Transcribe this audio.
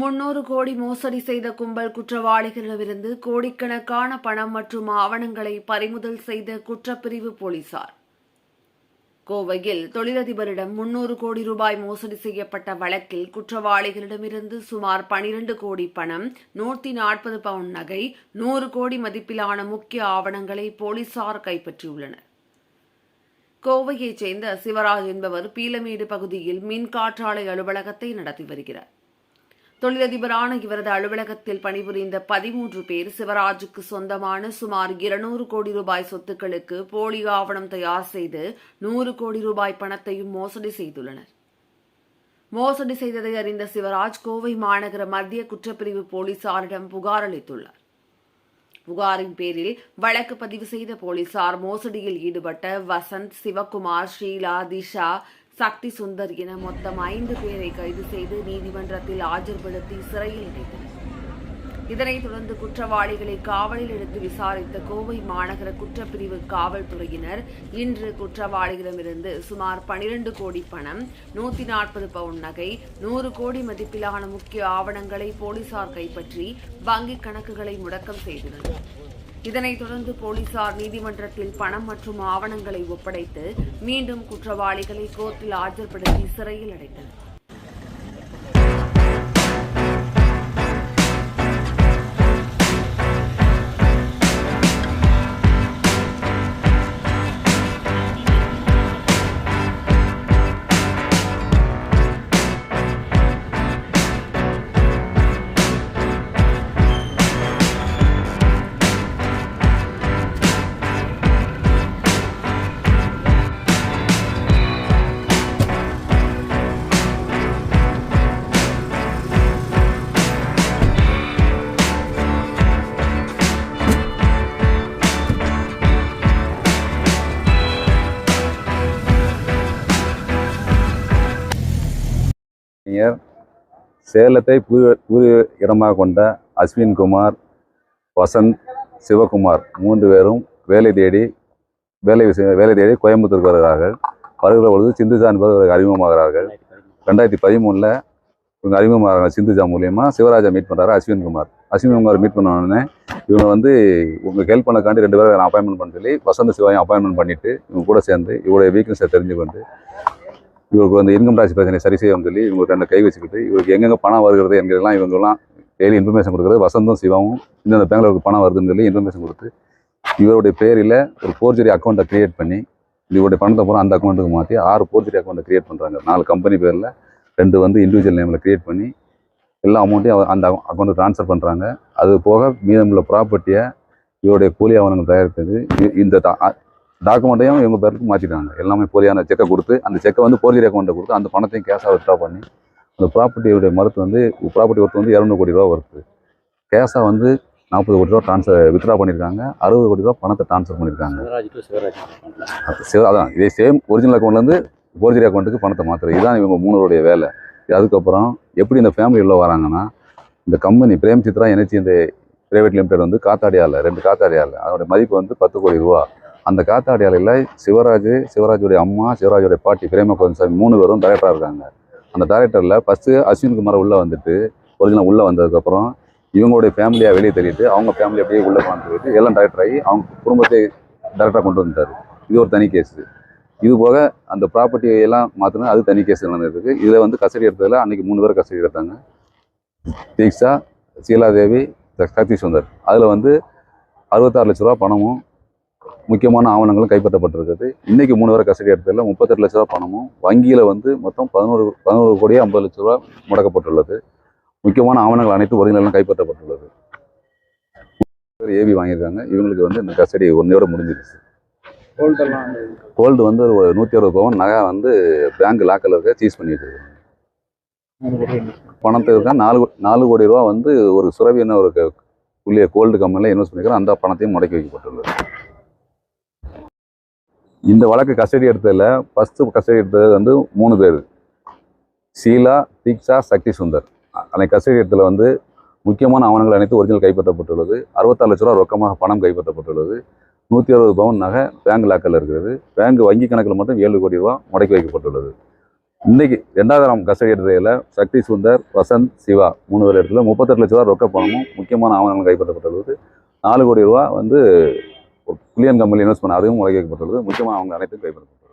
முன்னூறு கோடி மோசடி செய்த கும்பல் குற்றவாளிகளிடமிருந்து கோடிக்கணக்கான பணம் மற்றும் ஆவணங்களை பறிமுதல் செய்த குற்றப்பிரிவு போலீசார். கோவையில் தொழிலதிபரிடம் முன்னூறு கோடி ரூபாய் மோசடி செய்யப்பட்ட வழக்கில் குற்றவாளிகளிடமிருந்து சுமார் பனிரண்டு கோடி பணம் நூற்றி நாற்பது பவுன் நகை நூறு கோடி மதிப்பிலான முக்கிய ஆவணங்களை போலீசார் கைப்பற்றியுள்ளனர். கோவையைச் சேர்ந்த சிவராஜ் என்பவர் பீலமேடு பகுதியில் மின் காற்றாலை அலுவலகத்தை நடத்தி வருகிறார். தொழிலதிபரான இவரது அலுவலகத்தில் பணிபுரிந்த பதிமூன்று பேர் சிவராஜுக்கு சொந்தமான சுமார் இருநூறு கோடி ரூபாய் சொத்துக்களுக்கு போலி ஆவணம் தயார் செய்து நூறு கோடி ரூபாய் பணத்தையும் மோசடி செய்துள்ளனர். மோசடி செய்ததை அறிந்த சிவராஜ் கோவை மாநகர மத்திய குற்றப்பிரிவு போலீசாரிடம் புகார் அளித்துள்ளார். புகாரின் பேரில் வழக்கு பதிவு செய்த போலீசார் மோசடியில் ஈடுபட்ட வசந்த் சிவகுமார் ஷீலா திஷா சக்தி சுந்தர் என மொத்தம் ஐந்து பேரை கைது செய்து நீதிமன்றத்தில் ஆஜர்படுத்தி சிறையில் அடைத்தனர் இதனைத் தொடர்ந்து குற்றவாளிகளை காவலில் எடுத்து விசாரித்த கோவை மாநகர குற்றப்பிரிவு காவல்துறையினர் இன்று குற்றவாளிகளிடமிருந்து சுமார் பனிரெண்டு கோடி பணம் நூத்தி நாற்பது பவுன் நகை நூறு கோடி மதிப்பிலான முக்கிய ஆவணங்களை போலீசார் கைப்பற்றி வங்கிக் கணக்குகளை முடக்கம் செய்துள்ளனர். இதனைத் தொடர்ந்து போலீசார் நீதிமன்றத்தில் பணம் மற்றும் ஆவணங்களை ஒப்படைத்து மீண்டும் குற்றவாளிகளை கோர்ட்டில் ஆஜர்படுத்தி சிறையில் அடைத்தனர். இளைஞர் சேலத்தை பூர்வ பூர்வ இடமாக கொண்ட அஸ்வின் குமார் வசந்த் சிவகுமார் மூன்று பேரும் வேலை தேடி வேலை வேலை தேடி கோயம்புத்தூருக்கு வருகிறார்கள். வருகிற பொழுது சிந்துஜா என்பவர் அறிமுகமாகிறார்கள். ரெண்டாயிரத்தி பதிமூணில் இவங்க அறிமுகமாகிறாங்க சிந்துஜா மூலியமாக சிவராஜா மீட் பண்ணுறாரு அஸ்வின் குமார். அஸ்வின் குமார் மீட் பண்ணோடனே இவங்க வந்து உங்களுக்கு ஹெல்ப் பண்ணக்காண்டி ரெண்டு பேரும் அப்பாயின்மெண்ட் பண்ண சொல்லி வசந்த சிவாயும் அப்பாயின்மெண்ட் பண்ணிட்டு இவங்க கூட சேர்ந்து இவருடைய வீக்னஸை தெரிஞ்சுக்கொண்டு இவருக்கு வந்து இன்கம் டாக்ஸ் பிரச்சனை சரி செய்யணும்னு சொல்லி இவங்க ரெண்டு கை வச்சுக்கிட்டு இவருக்கு எங்கெங்கே பணம் வருகிறது எங்கெல்லாம் இவங்கெல்லாம் டெய்லி இன்ஃபர்மேஷன் கொடுக்குறது. வசந்தும் சிவாவும் இந்தந்த பேங்க்ல பணம் வருதுன்னு சொல்லி இன்ஃபர்மேஷன் கொடுத்து இவருடைய பேரில் ஒரு ஃபோர்ஜரி அக்கௌண்ட்டை கிரியேட் பண்ணி இவருடைய பணத்தை பூரா அந்த அக்கௌண்ட்டுக்கு மாற்றி ஆறு ஃபோர்ஜரி அக்கௌண்ட்டை கிரியேட் பண்ணுறாங்க நாலு கம்பெனி பேரில் ரெண்டு வந்து இண்டிவிஜுவல் நேமில் கிரியேட் பண்ணி எல்லா அமௌண்ட்டையும் அந்த அக்கௌண்ட்டுக்கு ட்ரான்ஸ்ஃபர் பண்ணுறாங்க அது போக மீதமுள்ள ப்ராப்பர்ட்டியை இவருடைய கூலி ஆவணங்கள் தயாரித்தது. இந்த டாக்குமெண்ட்டையும் இவங்க பேருக்கு மாற்றிட்டாங்க எல்லாமே போலியான செக்கை கொடுத்து அந்த செக்கை வந்து போர்ஜரி அக்கௌண்ட்டை கொடுத்து அந்த பணத்தையும் கேஷாக வித்ட்ரா பண்ணி அந்த ப்ராப்பர்ட்டியுடைய மருத்து வந்து ப்ராப்பர்ட்டி ஒர்த்து வந்து இரநூறு கோடி ரூபா வருது கேஷாக வந்து நாற்பது கோடி ரூபா ட்ரான்ஸ்ஃபர் வித்ட்ரா பண்ணியிருக்காங்க அறுபது கோடி ரூபா பணத்தை ட்ரான்ஸ்ஃபர் பண்ணியிருக்காங்க சிவ- அதான். இதே சேம் ஒரிஜினல் அக்கௌண்ட்லேருந்து போர்ஜரி அக்கௌண்ட்டுக்கு பணத்தை மாற்றுறது இதுதான் இவங்க மூணருடைய வேலை. அதுக்கப்புறம் எப்படி இந்த ஃபேமிலி உள்ள வராங்கன்னா இந்த கம்பெனி பிரேம் சித்ரா எனர்ஜி இந்த பிரைவேட் லிமிடெட் வந்து காத்தாடியால ரெண்டு காத்தாடியால அதோட மதிப்பு வந்து பத்து கோடி ரூபா. அந்த காத்தாடியாலையில் சிவராஜ் சிவராஜுடைய அம்மா சிவராஜுடைய பாட்டி பிரேம கோவிந்தசாமி மூணு பேரும் டைரக்டராக இருக்காங்க. அந்த டைரக்டரில் ஃபஸ்ட்டு அஸ்வின் குமார் உள்ளே வந்துட்டு ஒரிஜினல் உள்ளே வந்ததுக்கப்புறம் இவங்களுடைய ஃபேமிலியாக வெளியே தெரிவிட்டு அவங்க ஃபேமிலி அப்படியே உள்ளே கொண்டு எல்லாம் டைரக்டர் ஆகி அவங்க குடும்பத்தை டைரக்டாக கொண்டு வந்துட்டார். இது ஒரு தனி கேஸு இது போக அந்த ப்ராப்பர்ட்டி எல்லாம் மாற்றினா அது தனி கேஸ் நடந்திருக்கு இதில் வந்து கஸ்டடி எடுத்ததில் அன்றைக்கி மூணு பேர் கஸ்டடி எடுத்தாங்க. தீக்ஷா சீலாதேவி சக்தி சுந்தர். அதில் வந்து அறுபத்தாறு லட்ச ரூபா பணமும் முக்கியமான ஆவணங்களும் கைப்பற்றப்பட்டிருக்குது. இன்றைக்கி மூணு பேர் கஸ்டடி எடுத்ததில் முப்பத்தெட்டு லட்ச ரூபா பணமும் வங்கியில் வந்து மொத்தம் பதினோரு பதினோரு கோடியே ஐம்பது லட்ச ரூபா முடக்கப்பட்டுள்ளது. முக்கியமான ஆவணங்கள் அனைத்தும் ஒரிஜினலும் கைப்பற்றப்பட்டுள்ளது. ஏவி வாங்கியிருக்காங்க. இவங்களுக்கு வந்து இந்த கஸ்டடி ஒன்றையோட முடிஞ்சிருச்சு. கோல்டு வந்து ஒரு நூற்றி அறுபது பவுன் நகை வந்து பேங்க் லாக்கில் இருக்க சீஸ் பண்ணி வச்சிருக்காங்க. மூணு கோடி பணத்துக்கு தான் நாலு நாலு கோடி ரூபா வந்து ஒரு சுரவி என்ன ஒரு புள்ளிய கோல்டு கம்பெனியில் இன்வெஸ்ட் பண்ணிக்கிறோம் அந்த பணத்தையும் முடக்கி வைக்கப்பட்டுள்ளது. இந்த வழக்கு கஸ்டடி எடுத்ததில் ஃபஸ்ட்டு கஸ்டடி எடுத்தது வந்து மூணு பேர். ஷீலா தீக்ஷா சக்தி சுந்தர். அன்னைக்கு கஸ்டடி எடுத்ததில் வந்து முக்கியமான ஆவணங்கள் அனைத்து ஒரிஜினல் கைப்பற்றப்பட்டுள்ளது. அறுபத்தாறு லட்ச ரூபா ரொக்கமாக பணம் கைப்பற்றப்பட்டுள்ளது. நூற்றி அறுபது பவுன் நகை பேங்க் லாக்கில் இருக்கிறது. பேங்க் வங்கி கணக்கில் மட்டும் ஏழு கோடி ரூபா முடக்கி வைக்கப்பட்டுள்ளது. இன்றைக்கி ரெண்டாவது ராம் கஸ்டடி எடுத்ததில் சக்தி சுந்தர் வசந்த் சிவா மூணு பேர் இடத்துல முப்பத்தெட்டு லட்ச ரூபா ரொக்க பணமும் முக்கியமான ஆவணங்களும் கைப்பற்றப்பட்டுள்ளது. நாலு கோடி ரூபா வந்து ஒரு புளியன் கம்பெனி இன்வெஸ்ட் பண்ண அதுவும் உலகிக்கப்பட்டுள்ளது முக்கியமாக அவங்க அனைத்தும் கைப்பற்றப்பட்டுள்ளது.